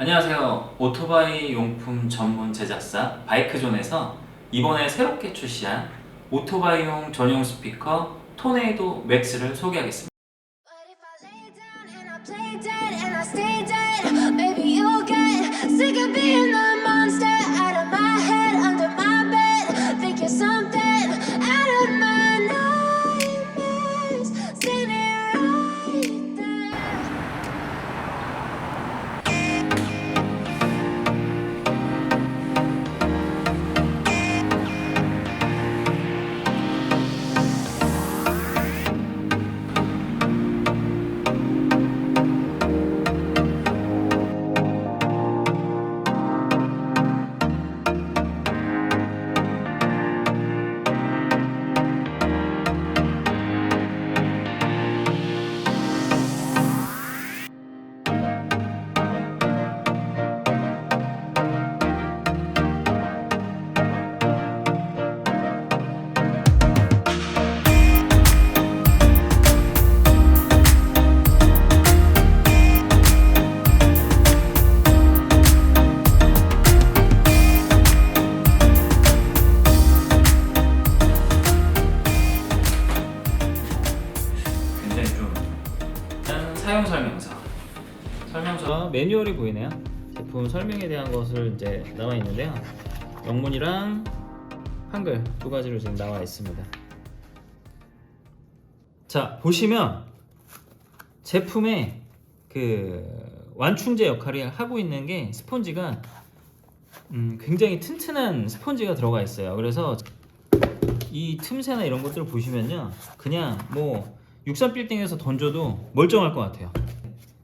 안녕하세요. 오토바이 용품 전문 제작사 바이크존에서 이번에 새롭게 출시한 오토바이용 전용 스피커 토네이도 맥스를 소개하겠습니다. 매뉴얼이 보이네요. 제품 설명에 대한 것을 이제 나와 있는데요. 영문이랑 한글 두 가지로 지금 나와 있습니다. 자 보시면 제품의 그 완충제 역할을 하고 있는 게 스펀지가 음, 굉장히 튼튼한 스펀지가 들어가 있어요. 그래서 이 틈새나 이런 것들을 보시면요, 그냥 뭐 육산 빌딩에서 던져도 멀쩡할 것 같아요.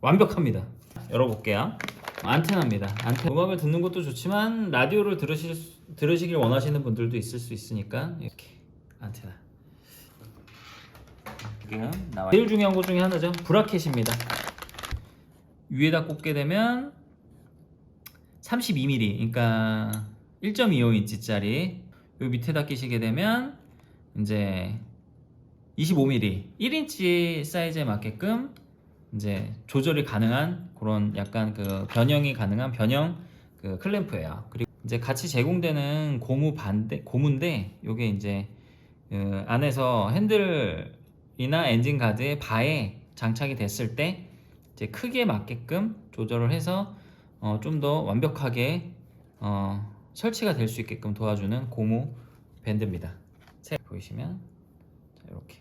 완벽합니다. 열어볼게요. 안테나입니다. 안테나. 음악을 듣는 것도 좋지만 라디오를 들으실 수- 들으시길 원하시는 분들도 있을 수 있으니까 이렇게 안테나. 지금 나와. 제일 중요한 것 중에 하나죠. 브라켓입니다. 위에다 꽂게 되면 32mm, 그러니까 1.25인치짜리 요 밑에다 끼시게 되면 이제 25mm, 1인치 사이즈에 맞게끔 이제 조절이 가능한 그런 약간 그 변형이 가능한 변형 그 클램프예요. 그리고 이제 같이 제공되는 고무 반대 고무인데 요게 이제 그 안에서 핸들이나 엔진 가드의 바에 장착이 됐을 때 이제 크기에 맞게끔 조절을 해서 어, 좀 더 완벽하게 어, 설치가 될 수 있게끔 도와주는 고무 밴드입니다. 세 보이시면 자, 이렇게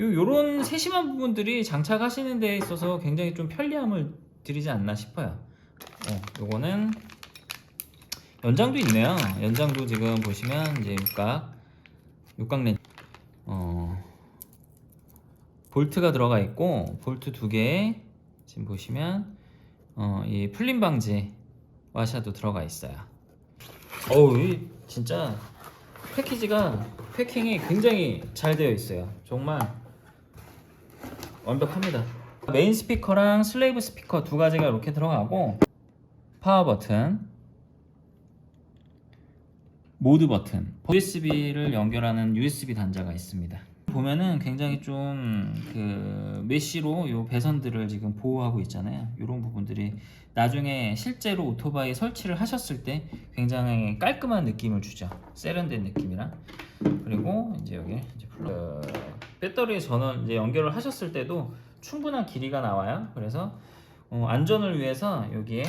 요 요런 세심한 부분들이 장착하시는 데 있어서 굉장히 좀 편리함을 드리지 않나 싶어요. 어, 요거는 연장도 있네요. 연장도 지금 보시면 이제 육각 육각 렌 어, 볼트가 들어가 있고 볼트 두 개 지금 보시면 어, 이 풀림 방지 와샤도 들어가 있어요. 어우, 이 진짜 패키지가 패킹이 굉장히 잘 되어 있어요. 정말 완벽합니다. 메인 스피커랑 슬레이브 스피커 두 가지가 이렇게 들어가고 파워 버튼, 모드 버튼, USB를 연결하는 USB 단자가 있습니다. 보면은 굉장히 좀 그 메쉬로 요 배선들을 지금 보호하고 있잖아요. 이런 부분들이 나중에 실제로 오토바이 설치를 하셨을 때 굉장히 깔끔한 느낌을 주죠. 세련된 느낌이랑 그리고 이제 여기 이제 플러 배터리 전원 이제 연결을 하셨을 때도 충분한 길이가 나와요. 그래서 어, 안전을 위해서 여기에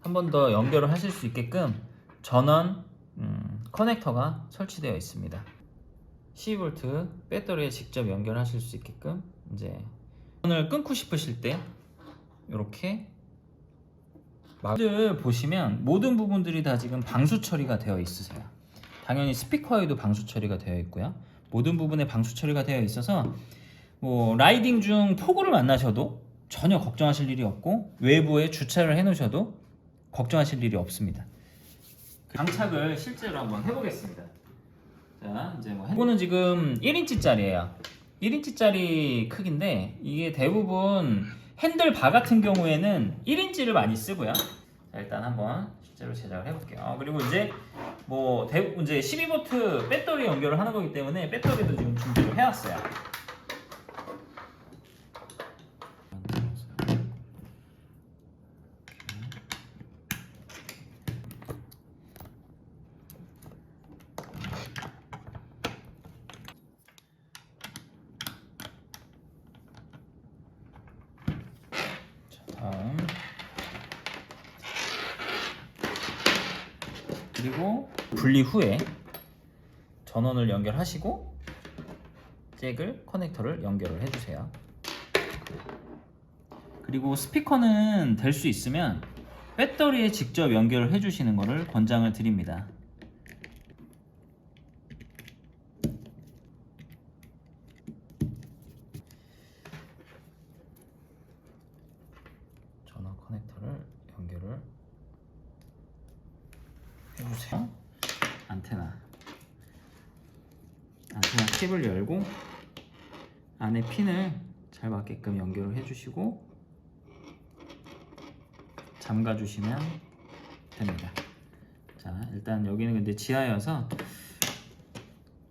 한 번 더 연결을 하실 수 있게끔 전원 음, 커넥터가 설치되어 있습니다. 12V 배터리에 직접 연결하실 수 있게끔 이제 전원을 끊고 싶으실 때 이렇게 막을 보시면 모든 부분들이 다 지금 방수 처리가 되어 있으세요. 당연히 스피커에도 방수 처리가 되어 있고요. 모든 부분에 방수 처리가 되어 있어서 뭐 라이딩 중 폭우를 만나셔도 전혀 걱정하실 일이 없고 외부에 주차를 해 놓으셔도 걱정하실 일이 없습니다. 장착을 실제로 한번 해보겠습니다. 자, 이제 뭐 이거는 지금 1인치짜리예요. 1인치짜리 크기인데 이게 대부분 핸들 바 같은 경우에는 1인치를 많이 쓰고요. 자, 일단 한번 실제로 제작을 해볼게요. 어, 그리고 이제 뭐 대, 이제 12V 배터리 연결을 하는 거기 때문에 배터리도 지금 준비를 해왔어요. 그리고 분리 후에 전원을 연결하시고 잭을 커넥터를 연결을 해주세요. 그리고 스피커는 될 수 있으면 배터리에 직접 연결을 해주시는 것을 권장을 드립니다. 전원 커넥터를 연결을 해주세요. 안테나 안테나 팁을 열고 안에 핀을 잘 맞게끔 연결을 해주시고 잠가 주시면 됩니다. 자 일단 여기는 근데 지하여서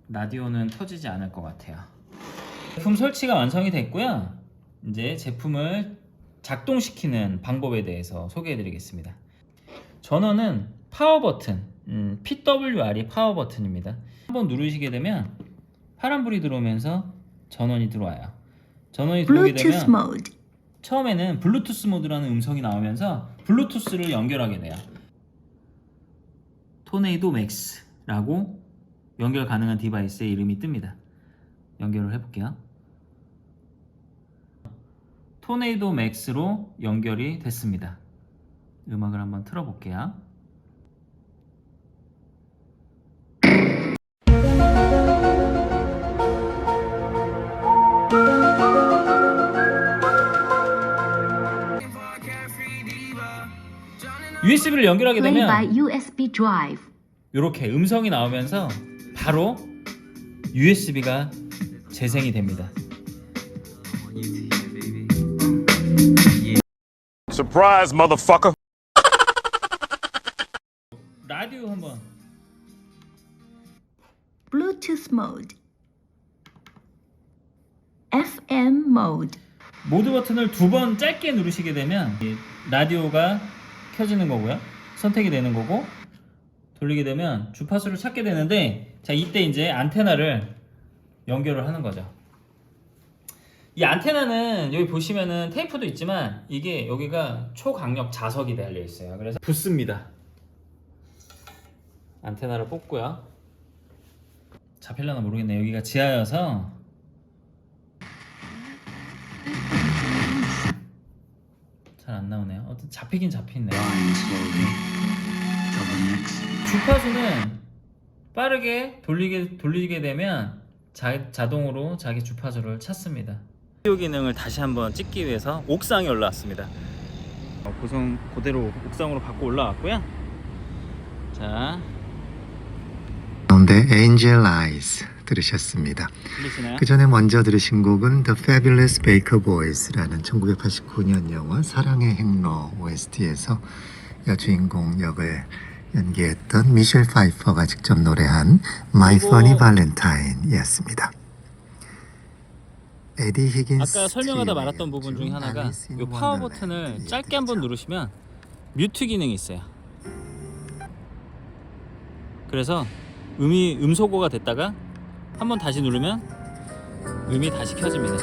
라디오는 터지지 않을 것 같아요. 제품 설치가 완성이 됐고요. 이제 제품을 작동시키는 방법에 대해서 소개해 드리겠습니다. 전원은 파워 버튼, 음, PWR이 파워 버튼입니다. 한번 누르시게 되면 파란불이 들어오면서 전원이 들어와요. 전원이 들어오게 되면 mode. 처음에는 블루투스 모드라는 음성이 나오면서 블루투스를 연결하게 돼요. 토네이도 맥스라고 연결 가능한 디바이스의 이름이 뜹니다. 연결을 해볼게요. 토네이도 맥스로 연결이 됐습니다. 음악을 한번 틀어볼게요. USB를 연결하게 되면 by USB drive. 이렇게 음성이 나오면서 바로 USB가 재생이 됩니다. Surprise, motherfucker. 라디오 한번 Bluetooth mode. FM mode. 모드 버튼을 두 번 짧게 누르시게 되면 이 라디오가 켜지는 거고요. 선택이 되는 거고 돌리게 되면 주파수를 찾게 되는데 자 이때 이제 안테나를 연결을 하는 거죠. 이 안테나는 여기 보시면은 테이프도 있지만 이게 여기가 초강력 자석이 달려 있어요. 그래서 붙습니다. 안테나를 뽑고요. 잡힐려나 모르겠네. 여기가 지하여서 잘 안 나오네요. 어떤 잡히긴 잡히네. 주파수는 빠르게 돌리게 돌리게 되면 자, 자동으로 자기 주파수를 찾습니다. 비디오 기능을 다시 한번 찍기 위해서 옥상에 올라왔습니다. 어, 고성 그대로 옥상으로 받고 올라왔고요. 자, 가운데 Angel Eyes 들으셨습니다. 들리시나요? 그 전에 먼저 들으신 곡은 The Fabulous Baker Boys라는 1989년 영화 사랑의 행로 OST에서 여주인공 역을 연기했던 미셸 파이퍼가 직접 노래한 My Funny Valentine이었습니다. 에디 히긴스 아까 설명하다 말았던 부분 중에 하나가 이 파워 버튼을 짧게 한번 누르시면 뮤트 기능이 있어요. 그래서 음이 음소거가 됐다가 한번 다시 누르면 음이 다시 켜집니다.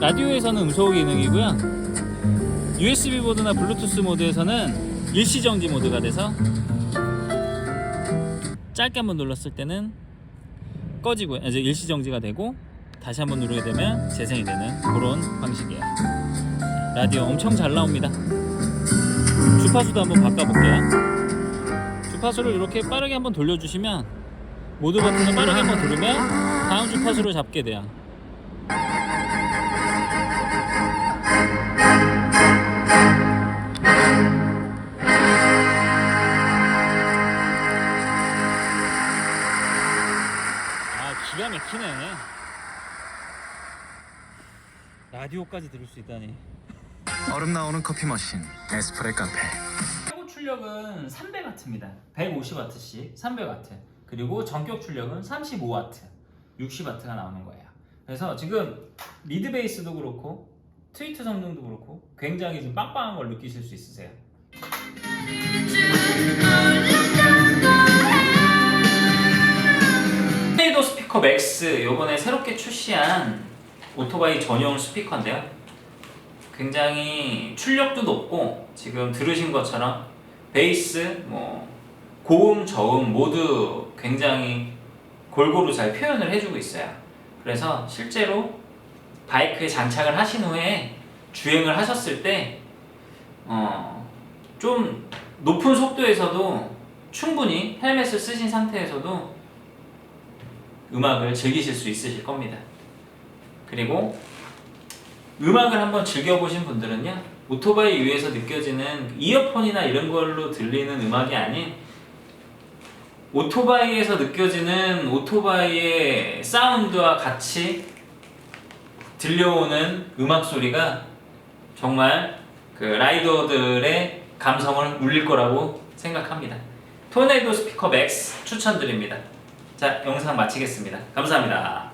라디오에서는 음소거 기능이고요. USB 모드나 블루투스 모드에서는 일시 정지 모드가 돼서 짧게 한번 눌렀을 때는 꺼지고 이제 일시 정지가 되고 다시 한번 누르게 되면 재생이 되는 그런 방식이에요. 라디오 엄청 잘 나옵니다. 주파수도 한번 바꿔볼게요. 주파수를 이렇게 빠르게 한번 돌려주시면 모드 버튼을 빠르게 한번 누르면 다음 주파수를 잡게 돼요. 아 기가 막히네. 라디오까지 들을 수 있다니. 얼음 나오는 커피 머신 에스프레 카페 최고 출력은 300W입니다. 150W씩 300W. 그리고 전격 출력은 35W, 60W가 나오는 거예요. 그래서 지금 리드 베이스도 그렇고 트위트 성능도 그렇고 굉장히 지금 빵빵한 걸 느끼실 수 있으세요. 토네이도 스피커 맥스 요번에 새롭게 출시한 오토바이 전용 스피커인데요. 굉장히 출력도 높고 지금 들으신 것처럼 베이스, 뭐 고음, 저음 모두 굉장히 골고루 잘 표현을 해주고 있어요. 그래서 실제로 바이크에 장착을 하신 후에 주행을 하셨을 때, 어, 좀 높은 속도에서도 충분히 헬멧을 쓰신 상태에서도 음악을 즐기실 수 있으실 겁니다. 그리고 음악을 한번 즐겨보신 분들은요, 오토바이 위에서 느껴지는 이어폰이나 이런 걸로 들리는 음악이 아닌 오토바이에서 느껴지는 오토바이의 사운드와 같이 들려오는 음악 소리가 정말 그 라이더들의 감성을 울릴 거라고 생각합니다. 토네이도 스피커 맥스 추천드립니다. 자, 영상 마치겠습니다. 감사합니다.